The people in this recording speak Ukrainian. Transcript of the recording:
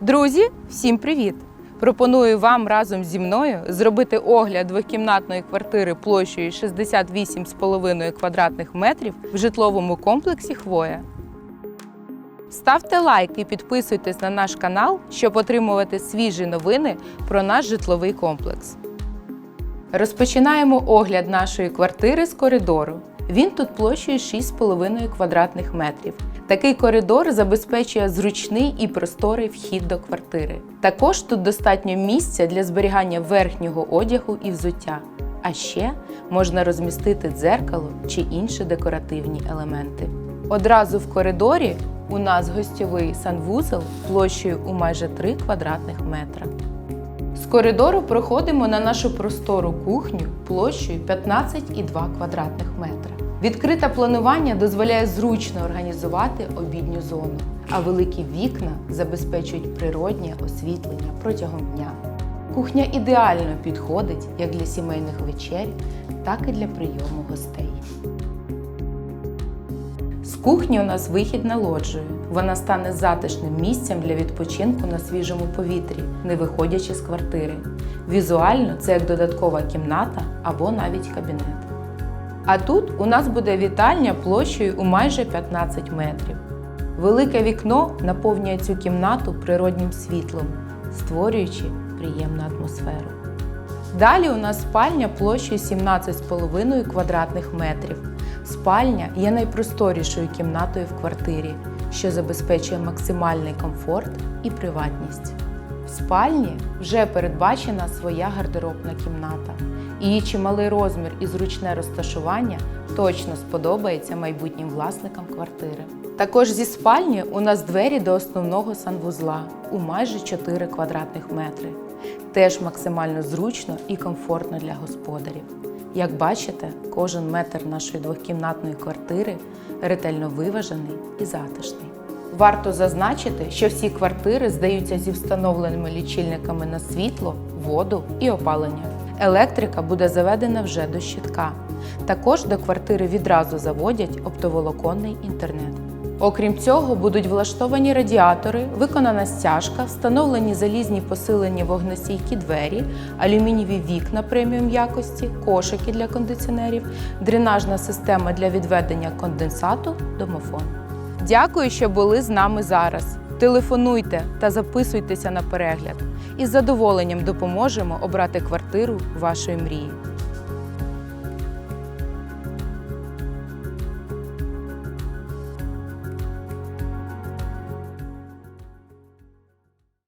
Друзі, всім привіт! Пропоную вам разом зі мною зробити огляд двокімнатної квартири площею 68,5 квадратних метрів в житловому комплексі Хвоя. Ставте лайк і підписуйтесь на наш канал, щоб отримувати свіжі новини про наш житловий комплекс. Розпочинаємо огляд нашої квартири з коридору. Він тут площею 6,5 квадратних метрів. Такий коридор забезпечує зручний і просторий вхід до квартири. Також тут достатньо місця для зберігання верхнього одягу і взуття. А ще можна розмістити дзеркало чи інші декоративні елементи. Одразу в коридорі у нас гостьовий санвузол площею у майже 3 квадратних метра. З коридору проходимо на нашу простору кухню площею 15,2 квадратних метра. Відкрите планування дозволяє зручно організувати обідню зону, а великі вікна забезпечують природнє освітлення протягом дня. Кухня ідеально підходить як для сімейних вечерь, так і для прийому гостей. З кухні у нас вихід на лоджію. Вона стане затишним місцем для відпочинку на свіжому повітрі, не виходячи з квартири. Візуально це як додаткова кімната або навіть кабінет. А тут у нас буде вітальня площею у майже 15 метрів. Велике вікно наповнює цю кімнату природнім світлом, створюючи приємну атмосферу. Далі у нас спальня площею 17,5 квадратних метрів. Спальня є найпросторішою кімнатою в квартирі, що забезпечує максимальний комфорт і приватність. В спальні вже передбачена своя гардеробна кімната. Її чималий розмір і зручне розташування точно сподобається майбутнім власникам квартири. Також зі спальні у нас двері до основного санвузла у майже 4 квадратних метри. Теж максимально зручно і комфортно для господарів. Як бачите, кожен метр нашої двохкімнатної квартири ретельно виважений і затишний. Варто зазначити, що всі квартири здаються зі встановленими лічильниками на світло, воду і опалення. Електрика буде заведена вже до щитка. Також до квартири відразу заводять оптоволоконний інтернет. Окрім цього, будуть влаштовані радіатори, виконана стяжка, встановлені залізні посилені вогнестійкі двері, алюмінієві вікна преміум якості, кошики для кондиціонерів, дренажна система для відведення конденсату, домофон. Дякую, що були з нами зараз. Телефонуйте та записуйтеся на перегляд. Із задоволенням допоможемо обрати квартиру вашої мрії.